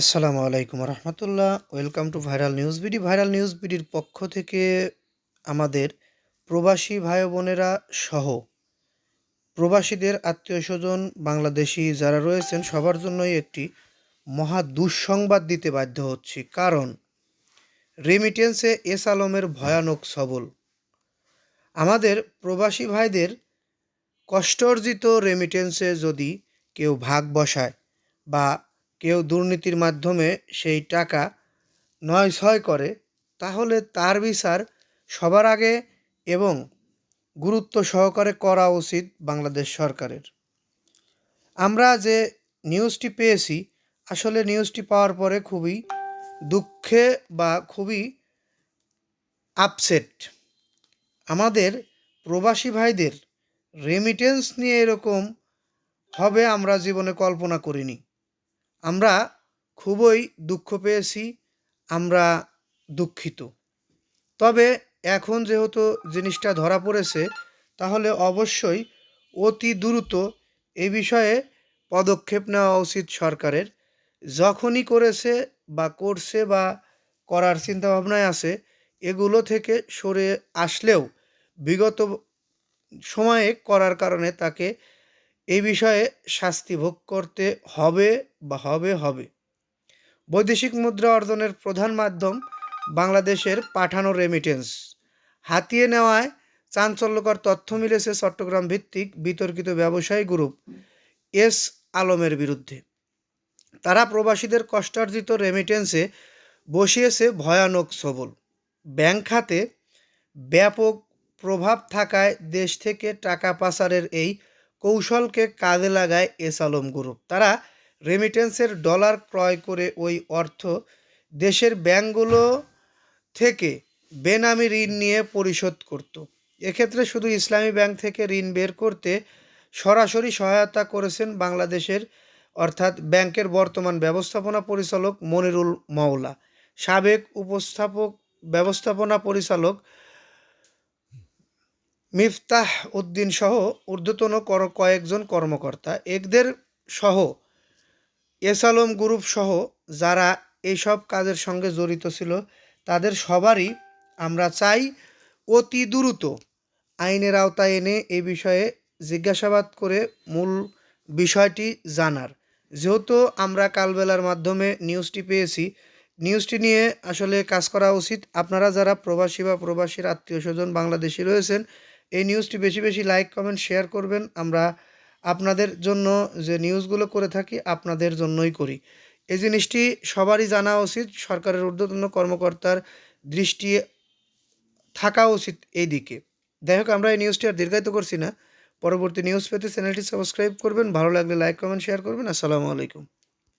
আসসালামু আলাইকুম রহমতুল্লাহ। Welcome to viral news BD viral news বিডির পক্ষ থেকে আমাদের প্রবাসী ভাই বোনেরা সহ প্রবাসীদের আত্মীয় স্বজন, বাংলাদেশি যারা রয়েছেন, সবার জন্যই একটি মহা দুঃসংবাদ দিতে বাধ্য হচ্ছি। কারণ রেমিটেন্সে এস আলমের ভয়ানক সবল। আমাদের প্রবাসী ভাইদের কষ্টার্জিত রেমিটেন্সে যদি কেউ ভাগ বসায় বা কেউ দুর্নীতির মাধ্যমে সেই টাকা নয় ছয় করে, তাহলে তার বিচার সবার আগে এবং গুরুত্ব সহকারে করা উচিত বাংলাদেশ সরকারের। আমরা যে নিউজটি পেয়েছি, আসলে নিউজটি পাওয়ার পরে খুবই দুঃখে বা খুবই আপসেট আমাদের প্রবাসী ভাইদের রেমিটেন্স নিয়ে এরকম হবে আমরা জীবনে কল্পনা করিনি। আমরা খুবই দুঃখ পেয়েছি, আমরা দুঃখিত। তবে এখন যেহেতু জিনিসটা ধরা পড়েছে, তাহলে অবশ্যই অতি দ্রুত এ বিষয়ে পদক্ষেপ নেওয়া উচিত সরকারের। যখনই করেছে বা করছে বা করার চিন্তাভাবনায় আছে, এগুলো থেকে সরে আসলেও বিগত সময়ে করার কারণে তাকে এই বিষয়ে শাস্তি ভোগ করতে হবে বা হবে হবে। বৈদেশিক মুদ্রা অর্জনের প্রধান মাধ্যম বাংলাদেশের পাঠানো রেমিটেন্স হাতিয়ে নেওয়ায় চাঞ্চল্যকর তথ্য মিলেছে চট্টগ্রাম ভিত্তিক বিতর্কিত ব্যবসায়ী গ্রুপ এস আলমের বিরুদ্ধে। তারা প্রবাসীদের কষ্টার্জিত রেমিটেন্সে বসিয়েছে ভয়ানক সবল ব্যাংক খাতে ব্যাপক প্রভাব থাকায় দেশ থেকে টাকা পাচারের এই কৌশলকে কাজে লাগায় এস আলম গ্রুপ। তারা রেমিটেন্সের ডলার ক্রয় করে ওই অর্থ দেশের ব্যাংকগুলো থেকে বেনামি ঋণ নিয়ে পরিশোধ করত। এক্ষেত্রে শুধু ইসলামী ব্যাংক থেকে ঋণ বের করতে সরাসরি সহায়তা করেছেন বাংলাদেশের, অর্থাৎ ব্যাংকের বর্তমান ব্যবস্থাপনা পরিচালক মনিরুল মাওলা। সাবেক উপস্থাপক, ব্যবস্থাপনা পরিচালক মিফতাহ উদ্দিন সহ ঊর্ধ্বতন কর, কয়েকজন কর্মকর্তা এদের সহ এস আলম গ্রুপ সহ যারা এইসব কাজের সঙ্গে জড়িত ছিল, তাদের সবারই আমরা চাই অতি দ্রুত আইনের আওতায় এনে এ বিষয়ে জিজ্ঞাসাবাদ করে মূল বিষয়টি জানার। যেহেতু আমরা কালবেলার মাধ্যমে নিউজটি পেয়েছি, নিউজটি নিয়ে আসলে কাজ করা উচিত। আপনারা যারা প্রবাসী বা প্রবাসীর আত্মীয় স্বজন বাংলাদেশি রয়েছেন এই নিউজটি বেশি বেশি লাইক কমেন্ট শেয়ার করবেন। আমরা আপনাদের জন্য যে নিউজগুলো করে থাকি, আপনাদের জন্যই করি। এই জিনিসটি সবারই জানা উচিত, সরকারের ঊর্ধ্বতন কর্মকর্তার দৃষ্টি থাকা উচিত এই দিকে। যাই হোক, আমরা এই নিউজটি আর দীর্ঘায়িত করছি না। পরবর্তী নিউজ পেতে চ্যানেলটি সাবস্ক্রাইব করবেন। ভালো লাগলে লাইক কমেন্ট শেয়ার করবেন। আসসালামু আলাইকুম।